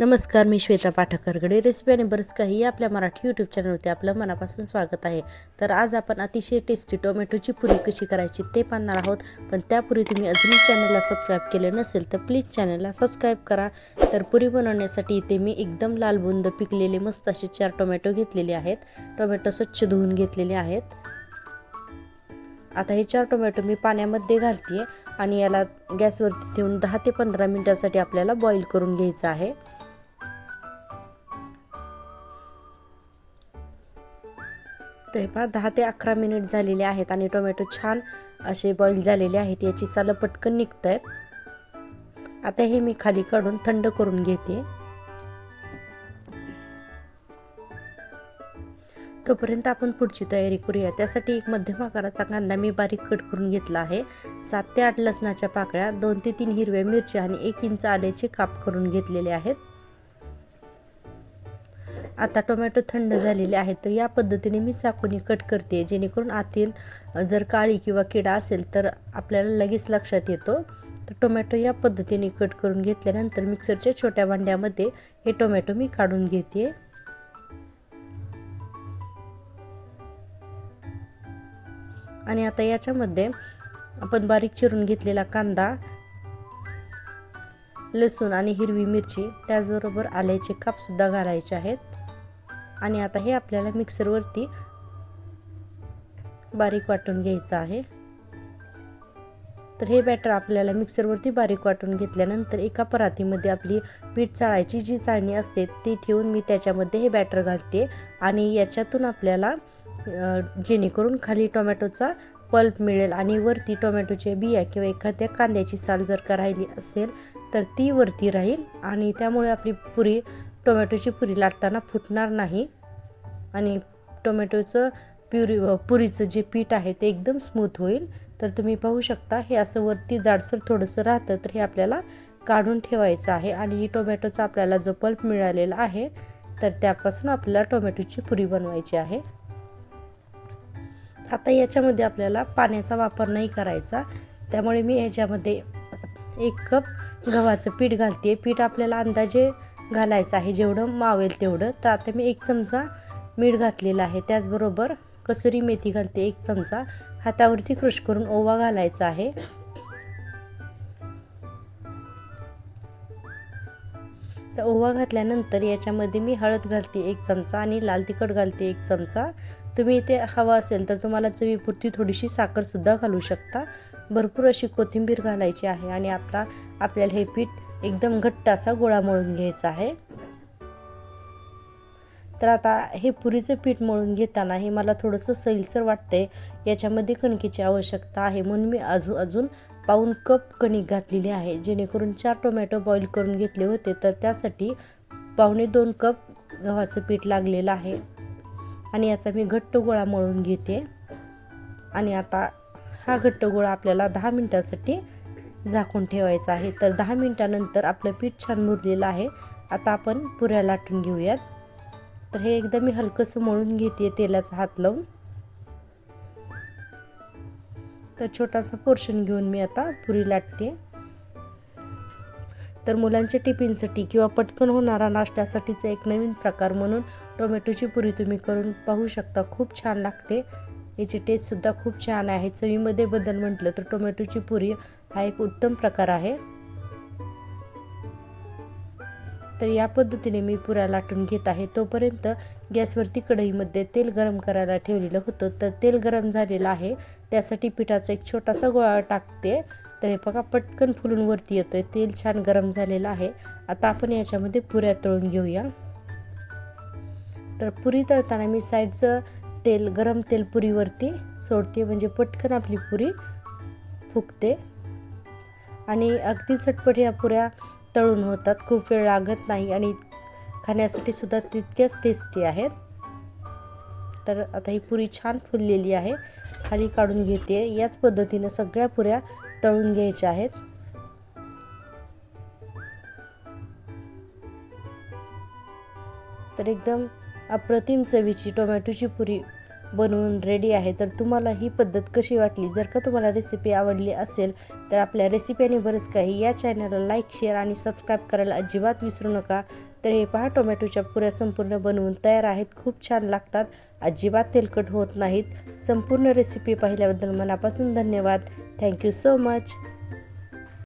नमस्कार मी श्वेता पाठकरगडे. रेसिपी आणि बरंच काही आपल्या मराठी यूट्यूब चॅनलवरती आपलं मनापासून स्वागत आहे. तर आज आपण अतिशय टेस्टी टोमॅटोची पुरी कशी करायची ते पाहणार आहोत. पण त्यापूर्वी तुम्ही अजूनही चॅनलला सबस्क्राईब केलं नसेल तर प्लीज चॅनलला सबस्क्राईब करा. तर पुरी बनवण्यासाठी इथे मी एकदम लालबुंद पिकलेले मस्त असे चार टोमॅटो घेतलेले आहेत. टोमॅटो स्वच्छ धुवून घेतलेले आहेत. आता हे चार टोमॅटो मी पाण्यामध्ये घालते आणि याला गॅसवरती ठेवून दहा ते पंधरा मिनटासाठी आपल्याला बॉईल करून घ्यायचं आहे. तर हे पहा दहा ते अकरा मिनिट झालेले आहेत आणि टोमॅटो छान असे बॉईल झालेले आहेत. याची सालं पटकन निघत आहेत आता हे मी खाली काढून थंड करून घेते. तोपर्यंत आपण पुढची तयारी करूया. त्यासाठी एक मध्यम आकाराचा कांदा मी बारीक कट करून घेतला आहे. सात ते आठ लसणाच्या पाकळ्या दोन ते तीन हिरव्या मिरच्या आणि एक इंच आल्याचे काप करून घेतलेले आहेत. आता टोमॅटो थंड झालेले आहेत तर या पद्धतीने मी चाकूने कट करते. जेणेकरून आतील जर काळी किंवा किडा असेल तर आपल्याला लगेच लक्षात येतो. तर टोमॅटो या पद्धतीने कट करून घेतल्यानंतर मिक्सरच्या छोट्या भांड्यामध्ये हे टोमॅटो मी काढून घेते. आणि आता याच्यामध्ये आपण बारीक चिरून घेतलेला कांदा लसूण आणि हिरवी मिरची त्याचबरोबर आल्याचे कापसुद्धा घालायचे आहेत. आणि आता हे आपल्याला मिक्सरवरती बारीक वाटून घ्यायचं आहे. तर हे बॅटर आपल्याला मिक्सरवरती बारीक वाटून घेतल्यानंतर एका परातीमध्ये आपली पीठ चाळायची जी चाळणी असते ती ठेवून मी त्याच्यामध्ये हे बॅटर घालते आणि याच्यातून आपल्याला जेणेकरून खाली टोमॅटोचा पल्प मिळेल आणि वरती टोमॅटोच्या बिया किंवा एखाद्या कांद्याची साल जर का राहिली असेल तर ती वरती राहील आणि त्यामुळे आपली पुरी टोमॅटोची पुरी लाटताना फुटणार नाही आणि टोमॅटोचं प्युरी पुरीचं जे पीठ आहे ते एकदम स्मूथ होईल. तर तुम्ही पाहू शकता हे असं वरती जाडसर थोडंसं राहतं तर हे आपल्याला काढून ठेवायचं आहे. आणि ही टोमॅटोचा आपल्याला जो पल्प मिळालेला आहे तर त्यापासून आपल्याला टोमॅटोची पुरी बनवायची आहे. आता याच्यामध्ये आपल्याला पाण्याचा वापर नाही करायचा. त्यामुळे मी ह्याच्यामध्ये एक कप गव्हाचं पीठ घालते. पीठ आपल्याला अंदाजे घालायचं आहे. जेवढं मावेल तेवढं. तर आता मी एक चमचा मीठ घातलेलं आहे. त्याचबरोबर कसुरी मेथी घालते एक चमचा. हातावरती क्रश करून ओवा घालायचा आहे. तर ओवा घातल्यानंतर याच्यामध्ये मी हळद घालते एक चमचा आणि लाल तिखट घालते एक चमचा. तुम्ही इथे हवा असेल तर तुम्हाला चवीपुरती थोडीशी साखरसुद्धा घालू शकता. भरपूर अशी कोथिंबीर घालायची आहे आणि आता आपल्याला हे पीठ एकदम घट्ट असा गोळा मळून घ्यायचा आहे. तर आता हे पुरीचं पीठ मळून घेताना हे मला थोडंसं सैलसर वाटतंय. याच्यामध्ये कणकेची आवश्यकता आहे. म्हणून मी अजून अजून पाऊन कप कणिक घातलेली आहे. जेणेकरून चार टोमॅटो बॉईल करून घेतले होते. तर त्यासाठी पावणे दोन कप गव्हाचं पीठ लागलेलं आहे. आणि याचा मी घट्ट गोळा मळून घेते. आणि आता हा घट्ट गोळा आपल्याला दहा मिनटासाठी झाकून ठेवायचं आहे. तर दहा मिनटानंतर आपलं पीठ छान मुरलेलं आहे. आता आपण पुऱ्या लाटून घेऊयात. तर हे एकदम मी हलकंसं मळून घेते तेलाचा हात लावून. तर छोटासा पोर्शन घेऊन मी आता पुरी लाटते. तर मुलांच्या टिफिनसाठी किंवा पटकन होणारा नाश्त्यासाठीचा एक नवीन प्रकार म्हणून टोमॅटोची पुरी तुम्ही करून पाहू शकता. खूप छान लागते. याची टेस्टसुद्धा खूप छान आहे. चवीमध्ये बदल म्हटलं तर टोमॅटोची पुरी हा एक उत्तम प्रकार आहे. तर या पद्धतीने मी पुऱ्या लाटून घेत आहे. तोपर्यंत गॅसवरती कढईमध्ये तेल गरम करायला ठेवलेलं होतं. तर तेल गरम झालेलं आहे. त्यासाठी पिठाचा एक छोटासा गोळा टाकते. तर हे बघा पटकन फुलून वरती येतो आहे तेल छान गरम झालेलं आहे. आता आपण याच्यामध्ये पुऱ्या तळून घेऊया. तर पुरी तळताना मी साईडचं तेल गरम तेल पुरीवरती सोडते म्हणजे पटकन आपली पुरी फुगते. आणि अगदी झटपट या पुऱ्या तळून होतात खूप वेळ लागत नाही आणि खाण्यासाठी सुद्धा तितक्याच टेस्टी आहेत. तर आता ही पुरी छान फुललेली आहे खाली काढून घेते. याच पद्धतीनं सगळ्या पुऱ्या तळून घ्यायच्या आहेत. तर एकदम अप्रतिम चवीची टोमॅटोची पुरी बनवून रेडी आहे. तर तुम्हाला ही पद्धत कशी वाटली? जर का तुम्हाला रेसिपी आवडली असेल तर आपल्या रेसिपी आणि बरंच काही या चॅनलला लाईक शेअर आणि सबस्क्राईब करायला अजिबात विसरू नका. तर हे पहा टोमॅटोच्या पुऱ्या संपूर्ण बनवून तयार आहेत. खूप छान लागतात. अजिबात तेलकट होत नाहीत. संपूर्ण रेसिपी पाहिल्याबद्दल मनापासून धन्यवाद. Thank you so much